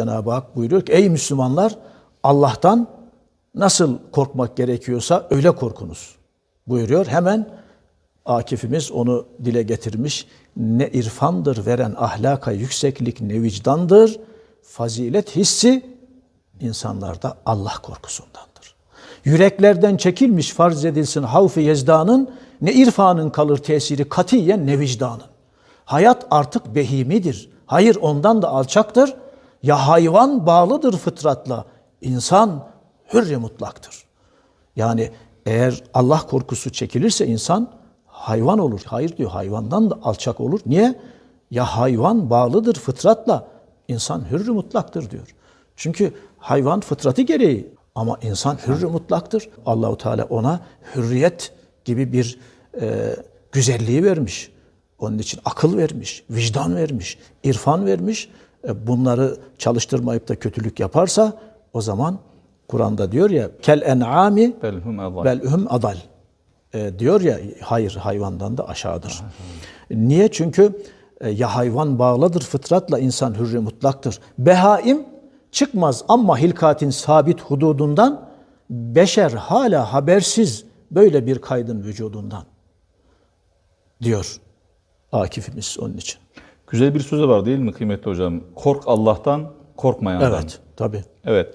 Cenab-ı Hak buyuruyor ki ey Müslümanlar Allah'tan nasıl korkmak gerekiyorsa öyle korkunuz buyuruyor. Hemen Akif'imiz onu dile getirmiş. Ne irfandır veren ahlaka yükseklik ne vicdandır. Fazilet hissi insanlarda Allah korkusundandır. Yüreklerden çekilmiş farz edilsin havf-ı yezdanın ne irfanın kalır tesiri katiyen ne vicdanın. Hayat artık behimidir. Hayır ondan da alçaktır. Ya hayvan bağlıdır fıtratla. İnsan hürri mutlaktır. Yani eğer Allah korkusu çekilirse insan hayvan olur. Hayır diyor hayvandan da alçak olur. Niye? Ya hayvan bağlıdır fıtratla. İnsan hürrü mutlaktır diyor. Çünkü hayvan fıtratı gereği ama insan hürrü mutlaktır. Allahu Teala ona hürriyet gibi bir e, güzelliği vermiş. Onun için akıl vermiş, vicdan vermiş, irfan vermiş. E, bunları çalıştırmayıp da kötülük yaparsa o zaman Kur'an'da diyor ya kel en'ami Belhum adal. belhum adal. E, diyor ya hayır hayvandan da aşağıdır. Niye? Çünkü e, ya hayvan bağlıdır fıtratla insan hürri mutlaktır. Behaim çıkmaz ama hilkatin sabit hududundan beşer hala habersiz böyle bir kaydın vücudundan diyor Akif'imiz onun için. Güzel bir söz var değil mi kıymetli hocam? Kork Allah'tan, korkmayandan. Evet, tabii. Evet.